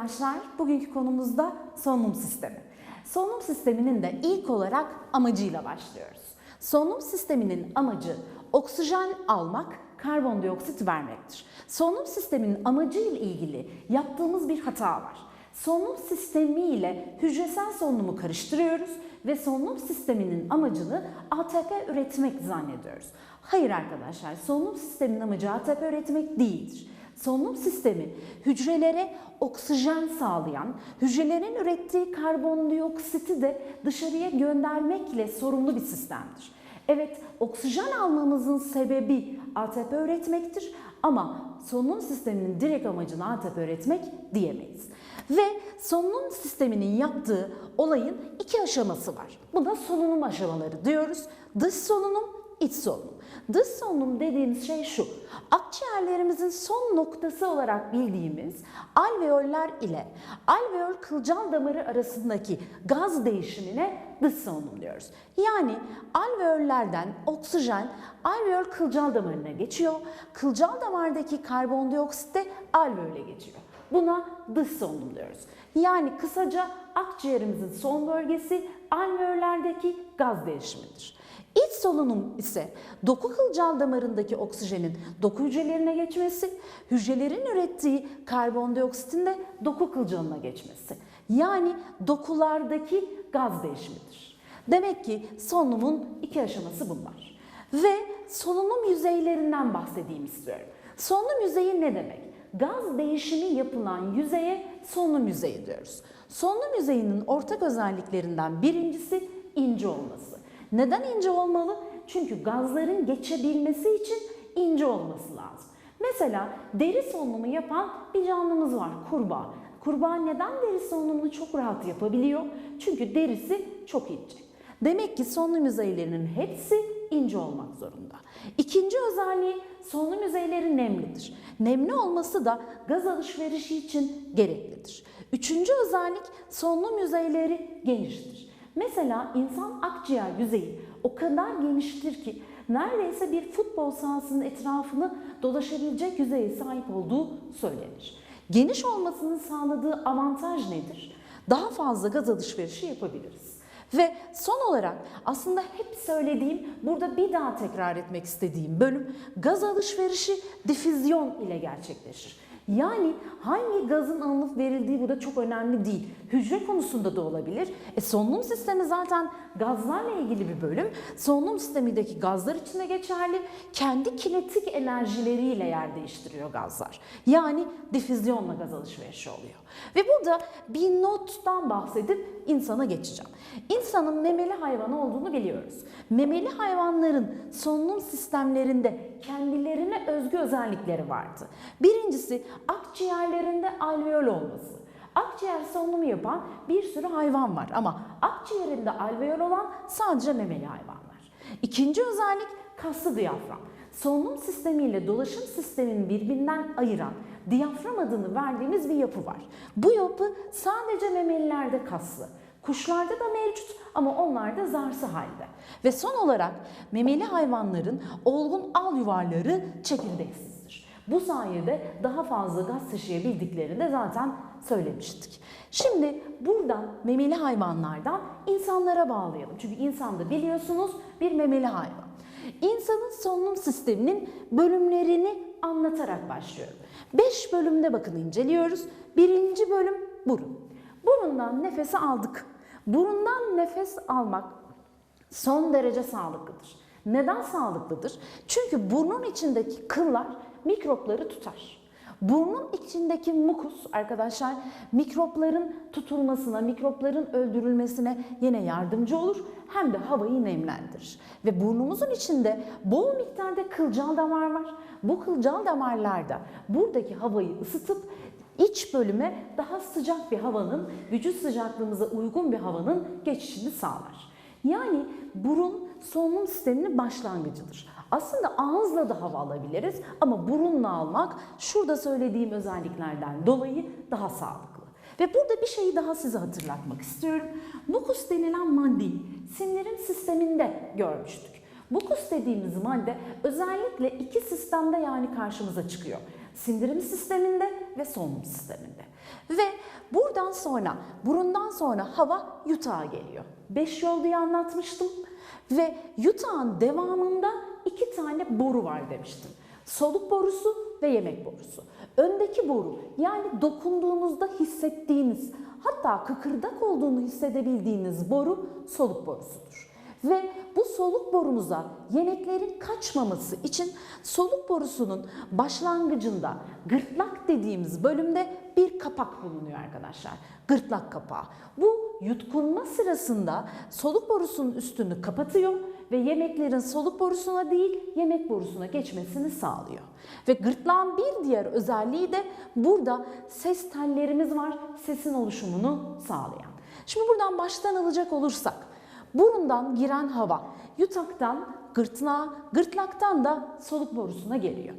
arkadaşlar. Bugünkü konumuzda solunum sistemi. Solunum sisteminin de ilk olarak amacıyla başlıyoruz. Solunum sisteminin amacı oksijen almak, karbondioksit vermektir. Solunum sisteminin amacıyla ilgili yaptığımız bir hata var. Solunum sistemi ile hücresel solunumu karıştırıyoruz ve solunum sisteminin amacını ATP üretmek zannediyoruz. Hayır arkadaşlar, solunum sisteminin amacı ATP üretmek değildir. Solunum sistemi hücrelere oksijen sağlayan, hücrelerin ürettiği karbondioksiti de dışarıya göndermekle sorumlu bir sistemdir. Evet, oksijen almamızın sebebi ATP üretmektir ama solunum sisteminin direkt amacını ATP üretmek diyemeyiz. Ve solunum sisteminin yaptığı olayın iki aşaması var. Buna solunum aşamaları diyoruz. Dış solunum, iç solunum. Dış solunum dediğimiz şey şu. Akciğerlerimizin son noktası olarak bildiğimiz alveoller ile alveol kılcal damarı arasındaki gaz değişimine dış solunum diyoruz. Yani alveollerden oksijen alveol kılcal damarına geçiyor. Kılcal damardaki karbondioksit de alveole geçiyor. Buna dış solunum diyoruz. Yani kısaca akciğerimizin son bölgesi alveollerdeki gaz değişimidir. İç solunum ise doku kılcal damarındaki oksijenin doku hücrelerine geçmesi, hücrelerin ürettiği karbondioksitin de doku kılcalına geçmesi. Yani dokulardaki gaz değişimidir. Demek ki solunumun iki aşaması bunlar. Ve solunum yüzeylerinden bahsedeyim istiyorum. Solunum yüzeyi ne demek? Gaz değişimi yapılan yüzeye solunum yüzeyi diyoruz. Solunum yüzeyinin ortak özelliklerinden birincisi ince olması. Neden ince olmalı? Çünkü gazların geçebilmesi için ince olması lazım. Mesela deri solunumu yapan bir canlımız var, kurbağa. Kurbağa neden deri solunumunu çok rahat yapabiliyor? Çünkü derisi çok ince. Demek ki solunum yüzeylerinin hepsi ince olmak zorunda. İkinci özelliği solunum yüzeyleri nemlidir. Nemli olması da gaz alışverişi için gereklidir. Üçüncü özellik solunum yüzeyleri geniştir. Mesela insan akciğer yüzeyi o kadar geniştir ki neredeyse bir futbol sahasının etrafını dolaşabilecek yüzeye sahip olduğu söylenir. Geniş olmasının sağladığı avantaj nedir? Daha fazla gaz alışverişi yapabiliriz. Ve son olarak aslında hep söylediğim, burada bir daha tekrar etmek istediğim bölüm gaz alışverişi difüzyon ile gerçekleşir. Yani hangi gazın alınıp verildiği burada çok önemli değil. Hücre konusunda da olabilir. E solunum sistemi zaten gazlarla ilgili bir bölüm. Solunum sistemindeki gazlar içine geçerli. Kendi kinetik enerjileriyle yer değiştiriyor gazlar. Yani difüzyonla gaz alışverişi oluyor. Ve burada bir nottan bahsedip insana geçeceğim. İnsanın memeli hayvan olduğunu biliyoruz. Memeli hayvanların solunum sistemlerinde kendilerine özgü özellikleri vardı. Birincisi akciğerlerinde alveol olması. Akciğer solunumu yapan bir sürü hayvan var ama akciğerinde alveol olan sadece memeli hayvanlar. İkinci özellik kaslı diyafram. Solunum sistemi ile dolaşım sistemini birbirinden ayıran diyafram adını verdiğimiz bir yapı var. Bu yapı sadece memelilerde kaslı. Kuşlarda da mevcut ama onlar da zarsı halde. Ve son olarak memeli hayvanların olgun al yuvarları çekirdeksizdir. Bu sayede daha fazla gaz taşıyabildiklerini de zaten söylemiştik. Şimdi buradan memeli hayvanlardan insanlara bağlayalım. Çünkü insan da biliyorsunuz bir memeli hayvan. İnsanın solunum sisteminin bölümlerini anlatarak başlıyorum. 5 bölümde bakın inceliyoruz. Birinci bölüm burun. Burundan nefesi aldık. Burundan nefes almak son derece sağlıklıdır. Neden sağlıklıdır? Çünkü burnun içindeki kıllar mikropları tutar. Burnun içindeki mukus arkadaşlar mikropların tutulmasına, mikropların öldürülmesine yine yardımcı olur hem de havayı nemlendirir. Ve burnumuzun içinde bol miktarda kılcal damar var. Bu kılcal damarlarda buradaki havayı ısıtıp iç bölüme daha sıcak bir havanın, vücut sıcaklığımıza uygun bir havanın geçişini sağlar. Yani burun solunum sisteminin başlangıcıdır. Aslında ağızla da hava alabiliriz ama burunla almak şurada söylediğim özelliklerden dolayı daha sağlıklı. Ve burada bir şeyi daha size hatırlatmak istiyorum. Mukus denilen maddeyi sindirim sisteminde görmüştük. Mukus dediğimiz madde özellikle iki sistemde yani karşımıza çıkıyor. Sindirim sisteminde ve solunum sisteminde. Ve buradan sonra, burundan sonra hava yutağa geliyor. Beş yol diye anlatmıştım. Ve yutağın devamında iki tane boru var demiştim. Soluk borusu ve yemek borusu. Öndeki boru yani dokunduğunuzda hissettiğiniz hatta kıkırdak olduğunu hissedebildiğiniz boru soluk borusudur. Ve bu soluk borumuza yemeklerin kaçmaması için soluk borusunun başlangıcında gırtlak dediğimiz bölümde bir kapak bulunuyor arkadaşlar. Gırtlak kapağı. Bu yutkunma sırasında soluk borusunun üstünü kapatıyor ve yemeklerin soluk borusuna değil yemek borusuna geçmesini sağlıyor. Ve gırtlağın bir diğer özelliği de burada ses tellerimiz var sesin oluşumunu sağlayan. Şimdi buradan baştan alacak olursak burundan giren hava yutaktan gırtlağa, gırtlaktan da soluk borusuna geliyor.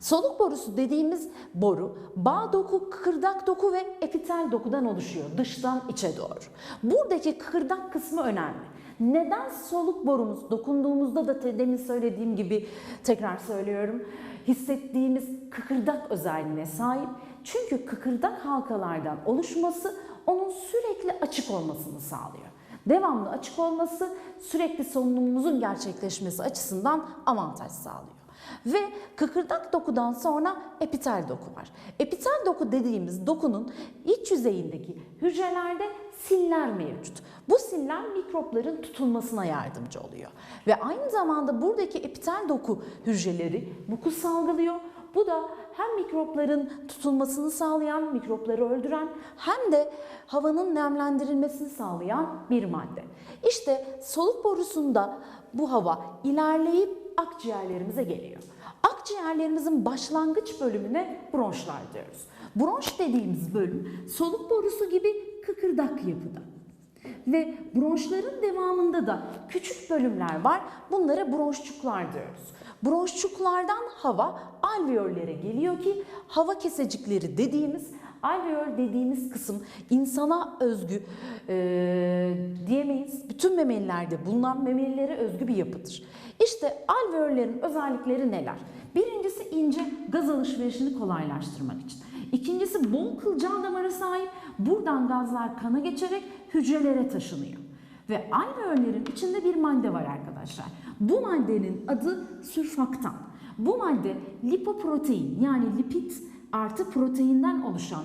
Soluk borusu dediğimiz boru bağ doku, kıkırdak doku ve epitel dokudan oluşuyor dıştan içe doğru. Buradaki kıkırdak kısmı önemli. Neden soluk borumuz dokunduğumuzda da demin söylediğim gibi tekrar söylüyorum hissettiğimiz kıkırdak özelliğine sahip. Çünkü kıkırdak halkalardan oluşması onun sürekli açık olmasını sağlıyor. Devamlı açık olması sürekli solunumumuzun gerçekleşmesi açısından avantaj sağlıyor. Ve kıkırdak dokudan sonra epitel doku var. Epitel doku dediğimiz dokunun iç yüzeyindeki hücrelerde siller mevcut. Bu siller mikropların tutulmasına yardımcı oluyor. Ve aynı zamanda buradaki epitel doku hücreleri muku salgılıyor. Bu da hem mikropların tutulmasını sağlayan, mikropları öldüren hem de havanın nemlendirilmesini sağlayan bir madde. İşte soluk borusunda bu hava ilerleyip akciğerlerimize geliyor. Akciğerlerimizin başlangıç bölümüne bronşlar diyoruz. Bronş dediğimiz bölüm soluk borusu gibi kıkırdak yapıda. Ve bronşların devamında da küçük bölümler var. Bunlara bronşçuklar diyoruz. Bronşçuklardan hava alveollere geliyor ki hava kesecikleri dediğimiz alveol dediğimiz kısım insana özgü e, diyemeyiz. Bütün memelilerde bulunan memelilere özgü bir yapıdır. İşte alveollerin özellikleri neler? Birincisi ince gaz alışverişini kolaylaştırmak için. İkincisi bol kılcal damara sahip. Buradan gazlar kana geçerek hücrelere taşınıyor. Ve alveollerin içinde bir madde var arkadaşlar. Bu maddenin adı sürfaktan. Bu madde lipoprotein yani lipid artı proteinden oluşan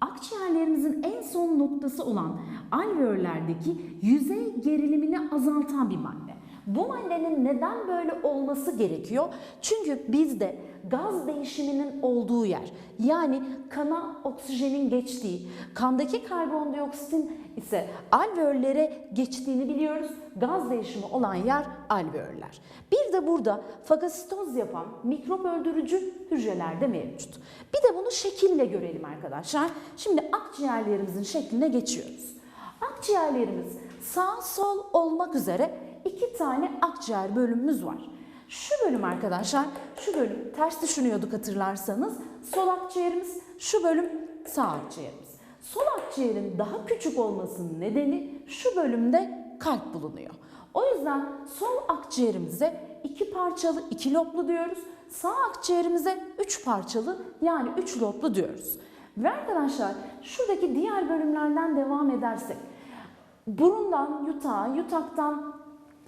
akciğerlerimizin en son noktası olan alveollerdeki yüzey gerilimini azaltan bir madde. Bu maddenin neden böyle olması gerekiyor? Çünkü bizde gaz değişiminin olduğu yer yani kana oksijenin geçtiği, kandaki karbondioksitin ise alveollere geçtiğini biliyoruz. Gaz değişimi olan yer alveoller. Bir de burada fagositoz yapan mikrop öldürücü hücreler de mevcut. Bir de bunu şekille görelim arkadaşlar. Şimdi akciğerlerimizin şekline geçiyoruz. Akciğerlerimiz sağ sol olmak üzere iki tane akciğer bölümümüz var. Şu bölüm arkadaşlar, şu bölüm ters düşünüyorduk hatırlarsanız. Sol akciğerimiz, şu bölüm sağ akciğerimiz. Sol akciğerin daha küçük olmasının nedeni şu bölümde kalp bulunuyor. O yüzden sol akciğerimize iki parçalı, iki loblu diyoruz. Sağ akciğerimize üç parçalı yani üç loblu diyoruz. Ve arkadaşlar şuradaki diğer bölümlerden devam edersek burundan yutağa, yutaktan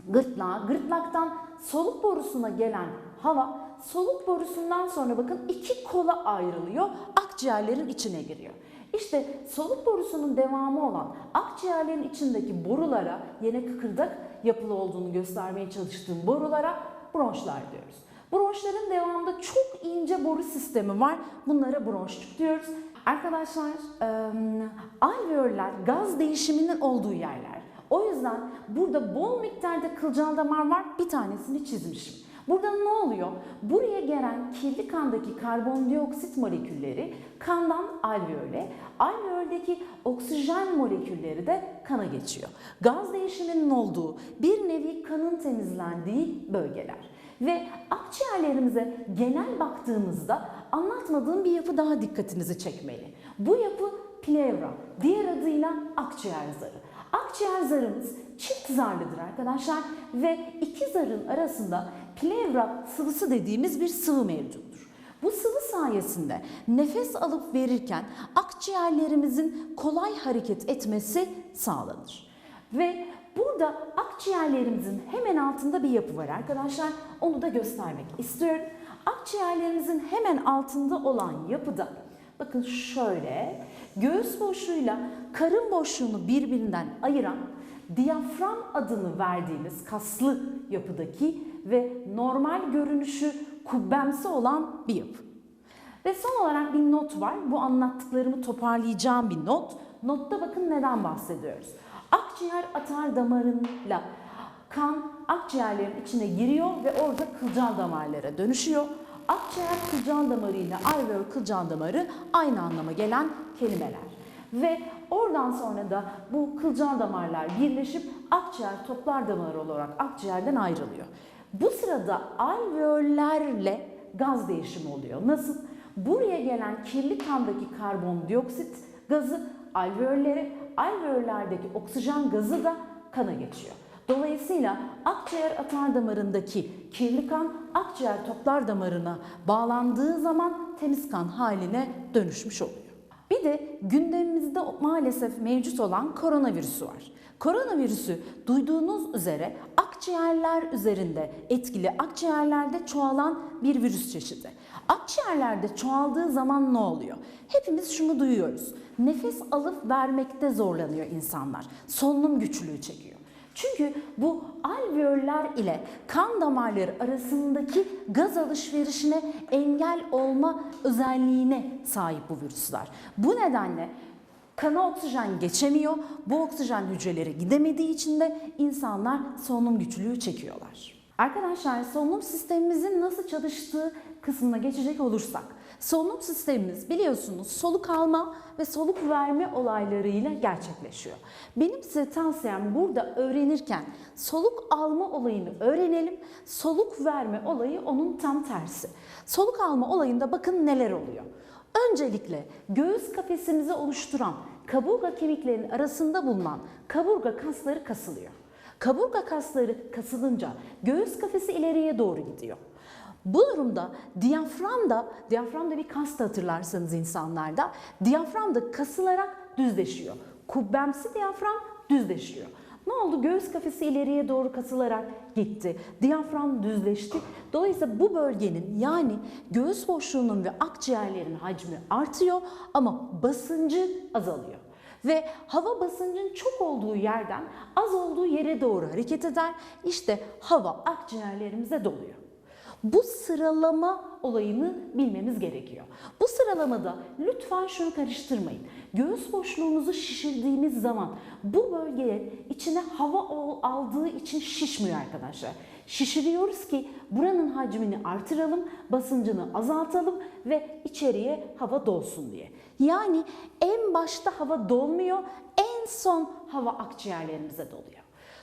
gırtlağa, gırtlaktan soluk borusuna gelen hava soluk borusundan sonra bakın iki kola ayrılıyor, akciğerlerin içine giriyor. İşte soluk borusunun devamı olan akciğerlerin içindeki borulara, yine kıkırdak yapılı olduğunu göstermeye çalıştığım borulara bronşlar diyoruz. Bronşların devamında çok ince boru sistemi var. Bunlara bronşçuk diyoruz. Arkadaşlar, alveoller gaz değişiminin olduğu yerler. O yüzden burada bol miktarda kılcal damar var. Bir tanesini çizmişim. Burada ne oluyor? Buraya gelen kirli kandaki karbondioksit molekülleri kandan alveole, alveoldeki oksijen molekülleri de kana geçiyor. Gaz değişiminin olduğu bir nevi kanın temizlendiği bölgeler. Ve akciğerlerimize genel baktığımızda anlatmadığım bir yapı daha dikkatinizi çekmeli. Bu yapı plevra, diğer adıyla akciğer zarı. Akciğer zarımız çift zarlıdır arkadaşlar ve iki zarın arasında plevra sıvısı dediğimiz bir sıvı mevcuttur. Bu sıvı sayesinde nefes alıp verirken akciğerlerimizin kolay hareket etmesi sağlanır. Ve burada akciğerlerimizin hemen altında bir yapı var arkadaşlar. Onu da göstermek istiyorum. Akciğerlerimizin hemen altında olan yapıda bakın şöyle göğüs boşluğuyla karın boşluğunu birbirinden ayıran diyafram adını verdiğimiz kaslı yapıdaki ve normal görünüşü kubbemsi olan bir yapı. Ve son olarak bir not var. Bu anlattıklarımı toparlayacağım bir not. Notta bakın neden bahsediyoruz. Akciğer atar damarıyla kan akciğerlerin içine giriyor ve orada kılcal damarlara dönüşüyor. Akciğer kılcal damarı ile alveol kılcal damarı aynı anlama gelen kelimeler. Ve oradan sonra da bu kılcal damarlar birleşip akciğer toplar damarı olarak akciğerden ayrılıyor. Bu sırada alveollerle gaz değişimi oluyor. Nasıl? Buraya gelen kirli kandaki karbondioksit gazı alveollere, alveollerdeki oksijen gazı da kana geçiyor. Dolayısıyla akciğer atar damarındaki kirli kan akciğer toplar damarına bağlandığı zaman temiz kan haline dönüşmüş oluyor. Bir de gündemimizde maalesef mevcut olan koronavirüsü var. Koronavirüsü duyduğunuz üzere akciğerler üzerinde etkili, akciğerlerde çoğalan bir virüs çeşidi. Akciğerlerde çoğaldığı zaman ne oluyor? Hepimiz şunu duyuyoruz. Nefes alıp vermekte zorlanıyor insanlar. Solunum güçlüğü çekiyor. Çünkü bu alveoller ile kan damarları arasındaki gaz alışverişine engel olma özelliğine sahip bu virüsler. Bu nedenle kana oksijen geçemiyor. Bu oksijen hücrelere gidemediği için de insanlar solunum güçlüğü çekiyorlar. Arkadaşlar solunum sistemimizin nasıl çalıştığı kısmına geçecek olursak Solunum sistemimiz biliyorsunuz soluk alma ve soluk verme olaylarıyla gerçekleşiyor. Benim size tavsiyem burada öğrenirken soluk alma olayını öğrenelim. Soluk verme olayı onun tam tersi. Soluk alma olayında bakın neler oluyor. Öncelikle göğüs kafesimizi oluşturan kaburga kemiklerinin arasında bulunan kaburga kasları kasılıyor. Kaburga kasları kasılınca göğüs kafesi ileriye doğru gidiyor. Bu durumda diyafram da, diyafram da bir kas hatırlarsanız insanlarda, diyafram da kasılarak düzleşiyor. Kubbemsi diyafram düzleşiyor. Ne oldu? Göğüs kafesi ileriye doğru kasılarak gitti. Diyafram düzleşti. Dolayısıyla bu bölgenin yani göğüs boşluğunun ve akciğerlerin hacmi artıyor ama basıncı azalıyor ve hava basıncın çok olduğu yerden az olduğu yere doğru hareket eder. İşte hava akciğerlerimize doluyor. Bu sıralama olayını bilmemiz gerekiyor. Bu sıralamada lütfen şunu karıştırmayın. Göğüs boşluğumuzu şişirdiğimiz zaman bu bölgeye içine hava aldığı için şişmiyor arkadaşlar. Şişiriyoruz ki buranın hacmini artıralım, basıncını azaltalım ve içeriye hava dolsun diye. Yani en başta hava dolmuyor, en son hava akciğerlerimize doluyor.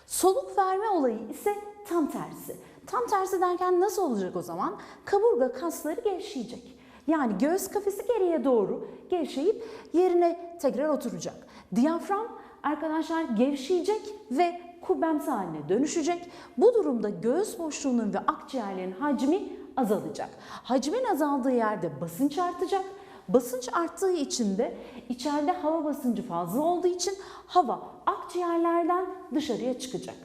Soluk verme olayı ise tam tersi. Tam tersi derken nasıl olacak o zaman? Kaburga kasları gevşeyecek. Yani göğüs kafesi geriye doğru gevşeyip yerine tekrar oturacak. Diyafram arkadaşlar gevşeyecek ve kubbemsi haline dönüşecek. Bu durumda göğüs boşluğunun ve akciğerlerin hacmi azalacak. Hacmin azaldığı yerde basınç artacak. Basınç arttığı için de içeride hava basıncı fazla olduğu için hava akciğerlerden dışarıya çıkacak.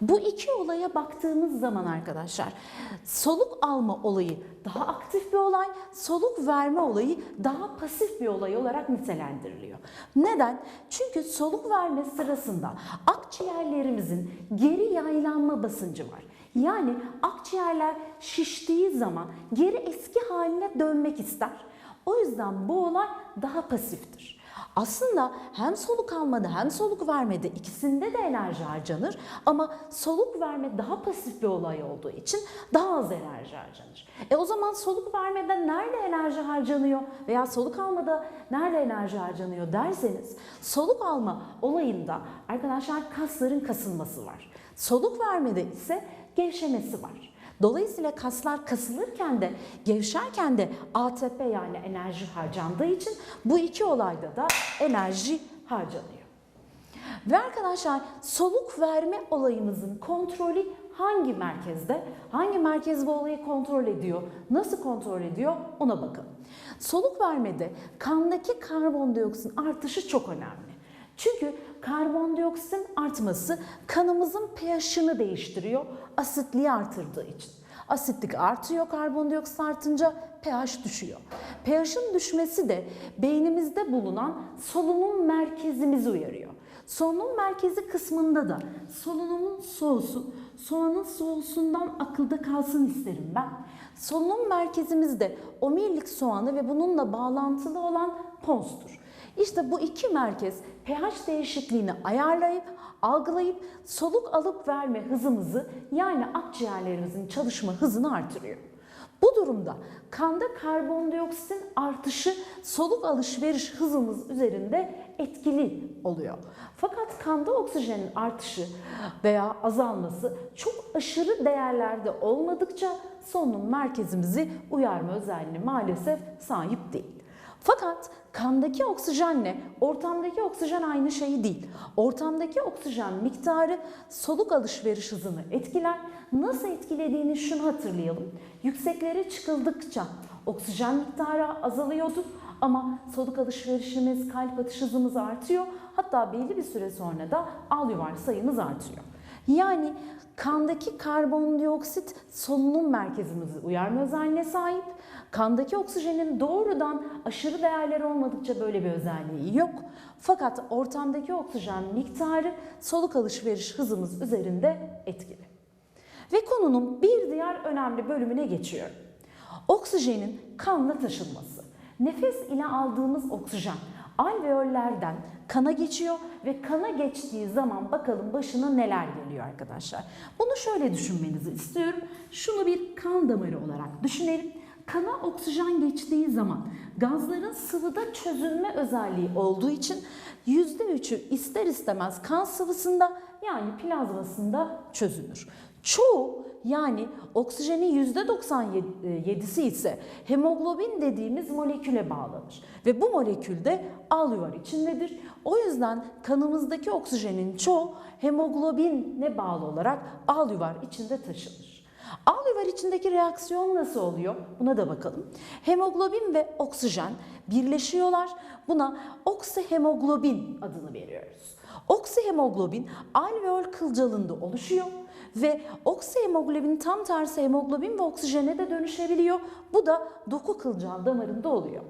Bu iki olaya baktığımız zaman arkadaşlar soluk alma olayı daha aktif bir olay, soluk verme olayı daha pasif bir olay olarak nitelendiriliyor. Neden? Çünkü soluk verme sırasında akciğerlerimizin geri yaylanma basıncı var. Yani akciğerler şiştiği zaman geri eski haline dönmek ister. O yüzden bu olay daha pasiftir. Aslında hem soluk almada hem soluk vermede ikisinde de enerji harcanır ama soluk verme daha pasif bir olay olduğu için daha az enerji harcanır. E o zaman soluk vermede nerede enerji harcanıyor veya soluk almada nerede enerji harcanıyor derseniz soluk alma olayında arkadaşlar kasların kasılması var. Soluk vermede ise gevşemesi var. Dolayısıyla kaslar kasılırken de gevşerken de ATP yani enerji harcandığı için bu iki olayda da enerji harcanıyor. Ve arkadaşlar soluk verme olayımızın kontrolü hangi merkezde? Hangi merkez bu olayı kontrol ediyor? Nasıl kontrol ediyor? Ona bakalım. Soluk vermede kandaki karbondioksit artışı çok önemli. Çünkü karbondioksitin artması kanımızın pH'ını değiştiriyor asitliği artırdığı için. Asitlik artıyor karbondioksit artınca pH düşüyor. pH'ın düşmesi de beynimizde bulunan solunum merkezimizi uyarıyor. Solunum merkezi kısmında da solunumun soğusu, soğanın soğusundan akılda kalsın isterim ben. Solunum merkezimizde omurilik soğanı ve bununla bağlantılı olan ponstur. İşte bu iki merkez pH değişikliğini ayarlayıp, algılayıp soluk alıp verme hızımızı yani akciğerlerimizin çalışma hızını artırıyor. Bu durumda kanda karbondioksitin artışı soluk alışveriş hızımız üzerinde etkili oluyor. Fakat kanda oksijenin artışı veya azalması çok aşırı değerlerde olmadıkça solunum merkezimizi uyarma özelliğine maalesef sahip değil. Fakat kandaki oksijenle ortamdaki oksijen aynı şey değil. Ortamdaki oksijen miktarı soluk alışveriş hızını etkiler. Nasıl etkilediğini şunu hatırlayalım. Yükseklere çıkıldıkça oksijen miktarı azalıyordu ama soluk alışverişimiz, kalp atış hızımız artıyor. Hatta belli bir süre sonra da alüvar sayımız artıyor. Yani kandaki karbondioksit solunum merkezimizi uyarma özelliğine sahip. Kandaki oksijenin doğrudan aşırı değerleri olmadıkça böyle bir özelliği yok. Fakat ortamdaki oksijen miktarı soluk alışveriş hızımız üzerinde etkili. Ve konunun bir diğer önemli bölümüne geçiyorum. Oksijenin kanla taşınması. Nefes ile aldığımız oksijen alveollerden kana geçiyor ve kana geçtiği zaman bakalım başına neler geliyor arkadaşlar. Bunu şöyle düşünmenizi istiyorum. Şunu bir kan damarı olarak düşünelim. Kana oksijen geçtiği zaman gazların sıvıda çözülme özelliği olduğu için %3'ü ister istemez kan sıvısında yani plazmasında çözülür. Çoğu yani oksijenin %97'si ise hemoglobin dediğimiz moleküle bağlanır. Ve bu molekül de alüvar içindedir. O yüzden kanımızdaki oksijenin çoğu hemoglobine bağlı olarak alüvar içinde taşınır. Alüvar içindeki reaksiyon nasıl oluyor? Buna da bakalım. Hemoglobin ve oksijen birleşiyorlar. Buna oksihemoglobin adını veriyoruz. Oksihemoglobin alveol kılcalında oluşuyor ve oksihemoglobin tam tersi hemoglobin ve oksijene de dönüşebiliyor. Bu da doku kılcal damarında oluyor.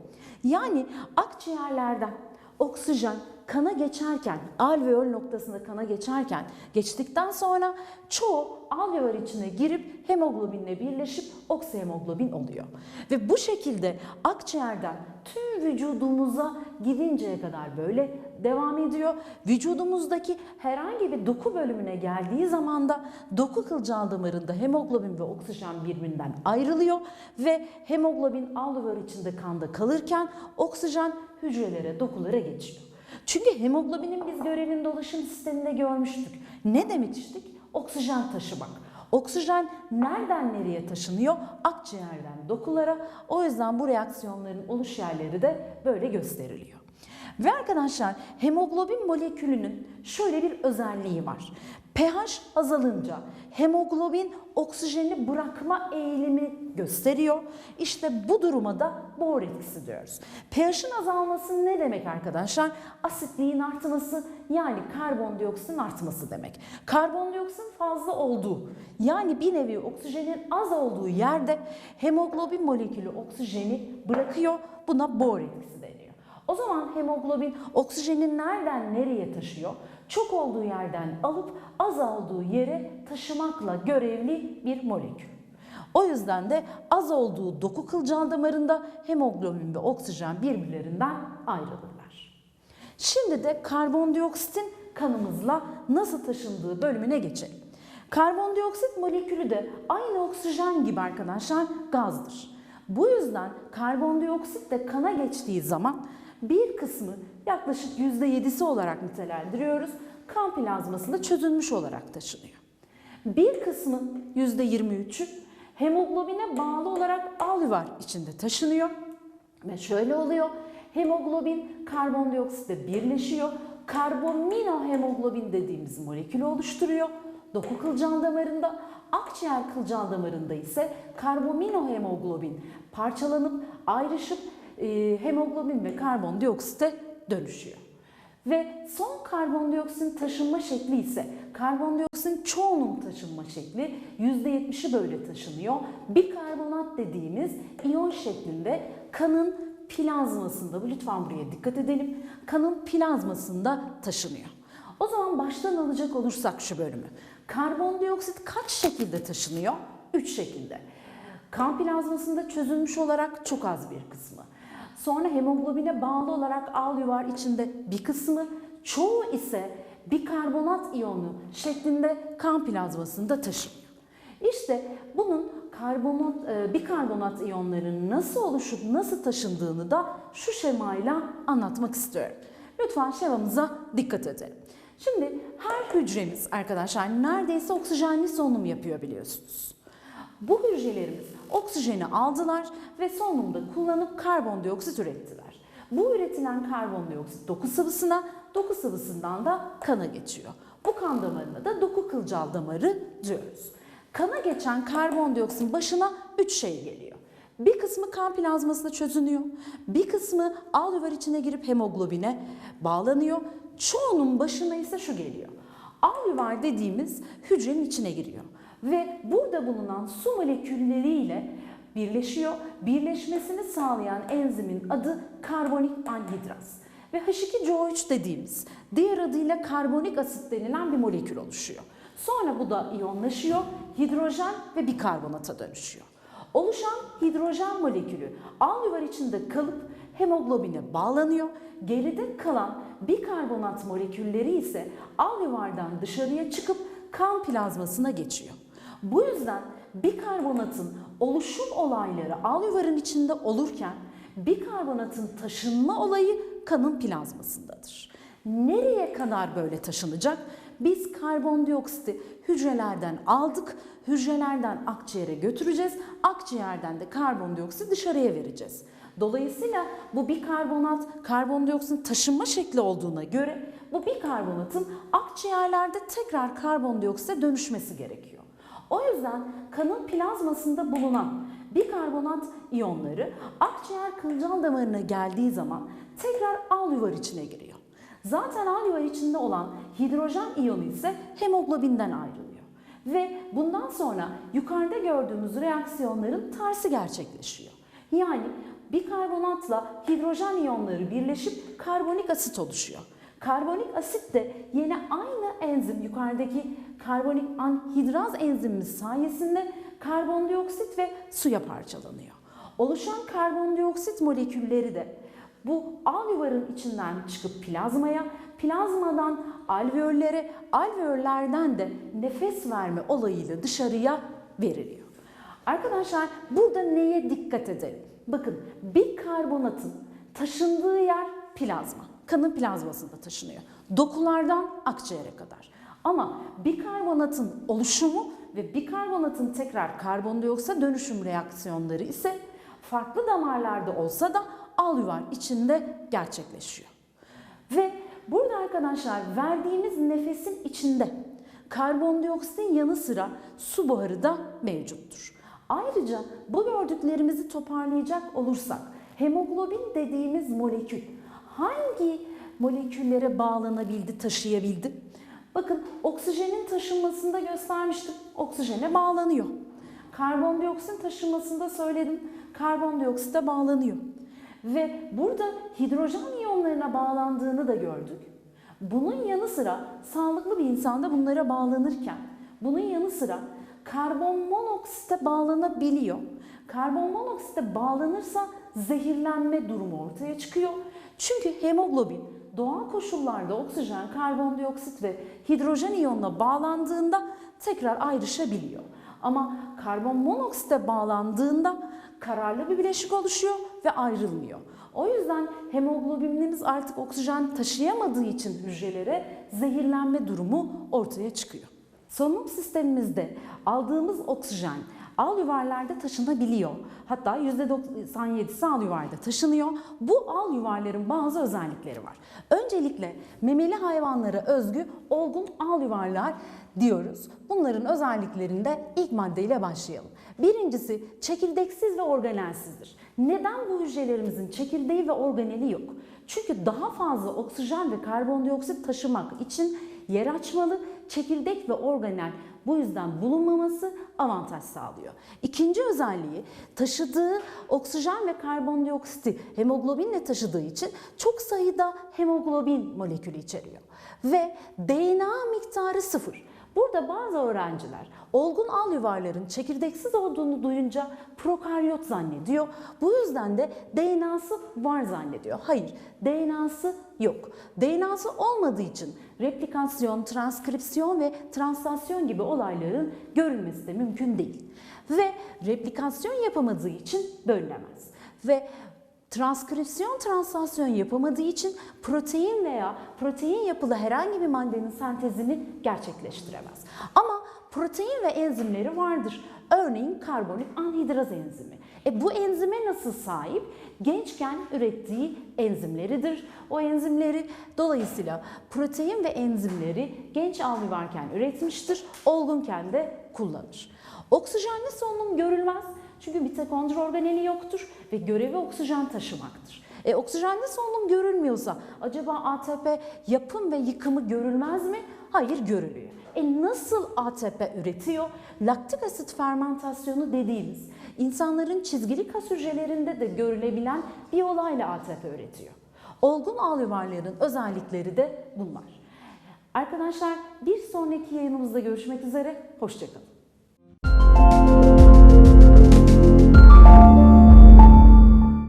Yani akciğerlerden oksijen kana geçerken, alveol noktasında kana geçerken, geçtikten sonra çoğu alveol içine girip hemoglobinle birleşip oksihemoglobin oluyor. Ve bu şekilde akciğerden tüm vücudumuza gidinceye kadar böyle devam ediyor. Vücudumuzdaki herhangi bir doku bölümüne geldiği zaman da doku kılcal damarında hemoglobin ve oksijen birbirinden ayrılıyor ve hemoglobin alveol içinde kanda kalırken oksijen hücrelere, dokulara geçiyor. Çünkü hemoglobinin biz görevini dolaşım sisteminde görmüştük. Ne demiştik? Oksijen taşımak. Oksijen nereden nereye taşınıyor? Akciğerden dokulara. O yüzden bu reaksiyonların oluş yerleri de böyle gösteriliyor. Ve arkadaşlar hemoglobin molekülünün şöyle bir özelliği var. pH azalınca hemoglobin oksijeni bırakma eğilimi gösteriyor. İşte bu duruma da Bohr etkisi diyoruz. pH'in azalması ne demek arkadaşlar? Asitliğin artması yani karbondioksitin artması demek. Karbondioksitin fazla olduğu yani bir nevi oksijenin az olduğu yerde hemoglobin molekülü oksijeni bırakıyor. Buna Bohr etkisi deniyor. O zaman hemoglobin oksijenin nereden nereye taşıyor? Çok olduğu yerden alıp az olduğu yere taşımakla görevli bir molekül. O yüzden de az olduğu doku kılcal damarında hemoglobin ve oksijen birbirlerinden ayrılırlar. Şimdi de karbondioksitin kanımızla nasıl taşındığı bölümüne geçelim. Karbondioksit molekülü de aynı oksijen gibi arkadaşlar gazdır. Bu yüzden karbondioksit de kana geçtiği zaman bir kısmı yaklaşık %7'si olarak nitelendiriyoruz. Kan plazmasında çözülmüş olarak taşınıyor. Bir kısmı %23'ü hemoglobine bağlı olarak alüvar içinde taşınıyor. Ve şöyle oluyor. Hemoglobin karbondioksitle birleşiyor. Karbaminohemoglobin dediğimiz molekülü oluşturuyor. Doku kılcal damarında akciğer kılcal damarında ise karbaminohemoglobin parçalanıp ayrışıp hemoglobin ve karbondioksite dönüşüyor. Ve son karbondioksitin taşınma şekli ise karbondioksitin çoğunun taşınma şekli %70'i böyle taşınıyor. Bikarbonat dediğimiz iyon şeklinde kanın plazmasında, lütfen buraya dikkat edelim, kanın plazmasında taşınıyor. O zaman baştan alacak olursak şu bölümü. Karbondioksit kaç şekilde taşınıyor? Üç şekilde. Kan plazmasında çözülmüş olarak çok az bir kısmı. Sonra hemoglobine bağlı olarak al yuvar içinde bir kısmı, çoğu ise bikarbonat iyonu şeklinde kan plazmasında taşınıyor. İşte bunun karbonat, e, bikarbonat iyonlarının nasıl oluşup nasıl taşındığını da şu şemayla anlatmak istiyorum. Lütfen şemamıza dikkat edelim. Şimdi her hücremiz arkadaşlar neredeyse oksijenli solunum yapıyor biliyorsunuz. Bu hücrelerimiz oksijeni aldılar ve solunumda kullanıp karbondioksit ürettiler. Bu üretilen karbondioksit doku sıvısına, doku sıvısından da kana geçiyor. Bu kan damarına da doku kılcal damarı diyoruz. Kana geçen karbondioksitin başına üç şey geliyor. Bir kısmı kan plazmasında çözünüyor. Bir kısmı alüvar içine girip hemoglobine bağlanıyor. Çoğunun başına ise şu geliyor. Alüvar dediğimiz hücrenin içine giriyor. Ve burada bulunan su molekülleriyle birleşiyor. Birleşmesini sağlayan enzimin adı karbonik anhidraz. Ve H2CO3 dediğimiz diğer adıyla karbonik asit denilen bir molekül oluşuyor. Sonra bu da iyonlaşıyor, hidrojen ve bikarbonata dönüşüyor. Oluşan hidrojen molekülü alüvar içinde kalıp hemoglobine bağlanıyor. Geride kalan bikarbonat molekülleri ise alüvardan dışarıya çıkıp kan plazmasına geçiyor. Bu yüzden bikarbonatın oluşum olayları alüvarın içinde olurken bikarbonatın taşınma olayı kanın plazmasındadır. Nereye kadar böyle taşınacak? Biz karbondioksiti hücrelerden aldık, hücrelerden akciğere götüreceğiz, akciğerden de karbondioksit dışarıya vereceğiz. Dolayısıyla bu bikarbonat karbondioksitin taşınma şekli olduğuna göre bu bikarbonatın akciğerlerde tekrar karbondioksite dönüşmesi gerekiyor. O yüzden kanın plazmasında bulunan bikarbonat iyonları akciğer kılcal damarına geldiği zaman tekrar alüvar içine giriyor. Zaten alüvar içinde olan hidrojen iyonu ise hemoglobinden ayrılıyor. Ve bundan sonra yukarıda gördüğümüz reaksiyonların tersi gerçekleşiyor. Yani bikarbonatla hidrojen iyonları birleşip karbonik asit oluşuyor. Karbonik asit de yine aynı enzim yukarıdaki karbonik anhidraz enzimimiz sayesinde karbondioksit ve suya parçalanıyor. Oluşan karbondioksit molekülleri de bu alüvarın içinden çıkıp plazmaya, plazmadan alveollere, alveollerden de nefes verme olayıyla dışarıya veriliyor. Arkadaşlar burada neye dikkat edelim? Bakın bikarbonatın taşındığı yer plazma. Kanın plazmasında taşınıyor. Dokulardan akciğere kadar. Ama bikarbonatın oluşumu ve bikarbonatın tekrar karbondioksita dönüşüm reaksiyonları ise farklı damarlarda olsa da alüvar içinde gerçekleşiyor. Ve burada arkadaşlar verdiğimiz nefesin içinde karbondioksitin yanı sıra su buharı da mevcuttur. Ayrıca bu gördüklerimizi toparlayacak olursak hemoglobin dediğimiz molekül hangi moleküllere bağlanabildi, taşıyabildi? Bakın oksijenin taşınmasında göstermiştim. Oksijene bağlanıyor. Karbondioksit taşınmasında söyledim. Karbondioksite bağlanıyor. Ve burada hidrojen iyonlarına bağlandığını da gördük. Bunun yanı sıra sağlıklı bir insanda bunlara bağlanırken bunun yanı sıra karbon monoksite bağlanabiliyor. Karbon monoksite bağlanırsa zehirlenme durumu ortaya çıkıyor. Çünkü hemoglobin doğal koşullarda oksijen, karbondioksit ve hidrojen iyonuna bağlandığında tekrar ayrışabiliyor. Ama karbon monoksite bağlandığında kararlı bir bileşik oluşuyor ve ayrılmıyor. O yüzden hemoglobinimiz artık oksijen taşıyamadığı için hücrelere zehirlenme durumu ortaya çıkıyor. Solunum sistemimizde aldığımız oksijen al yuvarlarda taşınabiliyor. Hatta %97'si al yuvarda taşınıyor. Bu al yuvarların bazı özellikleri var. Öncelikle memeli hayvanlara özgü olgun al yuvarlar diyoruz. Bunların özelliklerinde ilk maddeyle başlayalım. Birincisi çekirdeksiz ve organelsizdir. Neden bu hücrelerimizin çekirdeği ve organeli yok? Çünkü daha fazla oksijen ve karbondioksit taşımak için yer açmalı, çekirdek ve organel bu yüzden bulunmaması avantaj sağlıyor. İkinci özelliği taşıdığı oksijen ve karbondioksiti hemoglobinle taşıdığı için çok sayıda hemoglobin molekülü içeriyor. Ve DNA miktarı sıfır. Burada bazı öğrenciler olgun al yuvarların çekirdeksiz olduğunu duyunca prokaryot zannediyor. Bu yüzden de DNA'sı var zannediyor. Hayır, DNA'sı yok. DNA'sı olmadığı için replikasyon, transkripsiyon ve translasyon gibi olayların görülmesi de mümkün değil. Ve replikasyon yapamadığı için bölünemez. Ve transkripsiyon translasyon yapamadığı için protein veya protein yapılı herhangi bir maddenin sentezini gerçekleştiremez. Ama protein ve enzimleri vardır. Örneğin karbonik anhidraz enzimi. E bu enzime nasıl sahip? Gençken ürettiği enzimleridir. O enzimleri dolayısıyla protein ve enzimleri genç algılarken üretmiştir. Olgunken de kullanır. Oksijenli solunum görülmez. Çünkü mitokondri organeli yoktur ve görevi oksijen taşımaktır. E, oksijenli solunum görülmüyorsa acaba ATP yapım ve yıkımı görülmez mi? Hayır görülüyor. E nasıl ATP üretiyor? Laktik asit fermentasyonu dediğimiz insanların çizgili kas hücrelerinde de görülebilen bir olayla ATP üretiyor. Olgun alüvarların özellikleri de bunlar. Arkadaşlar bir sonraki yayınımızda görüşmek üzere, hoşçakalın.